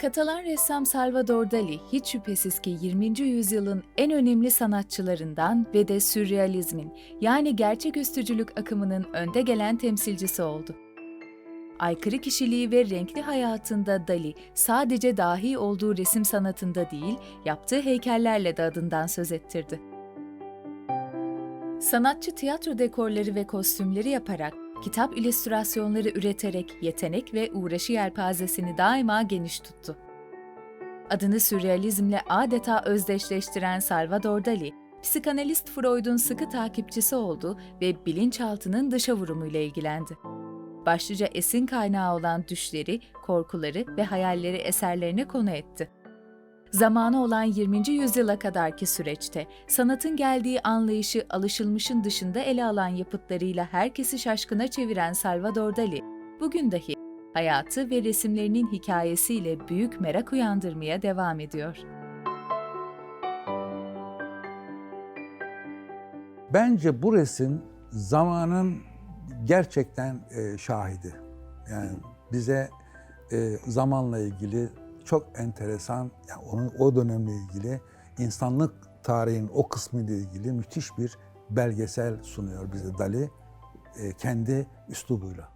Katalan ressam Salvador Dali hiç şüphesiz ki 20. yüzyılın en önemli sanatçılarından ve de sürrealizmin yani gerçeküstücülük akımının önde gelen temsilcisi oldu. Aykırı kişiliği ve renkli hayatında Dali sadece dahi olduğu resim sanatında değil, yaptığı heykellerle de adından söz ettirdi. Sanatçı tiyatro dekorları ve kostümleri yaparak, kitap illüstrasyonları üreterek yetenek ve uğraşı yelpazesini daima geniş tuttu. Adını sürrealizmle adeta özdeşleştiren Salvador Dali, psikanalist Freud'un sıkı takipçisi oldu ve bilinçaltının dışa vurumuyla ilgilendi. Başlıca esin kaynağı olan düşleri, korkuları ve hayalleri eserlerine konu etti. Zamanı olan 20. yüzyıla kadarki süreçte sanatın geldiği anlayışı alışılmışın dışında ele alan yapıtlarıyla herkesi şaşkına çeviren Salvador Dali, bugün dahi hayatı ve resimlerinin hikayesiyle büyük merak uyandırmaya devam ediyor. Bence bu resim zamanın gerçekten e, şahidi. Yani bize e, zamanla ilgili çok enteresan, yani onun o dönemle ilgili insanlık tarihinin o kısmı ile ilgili müthiş bir belgesel sunuyor bize Dali e, kendi üslubuyla.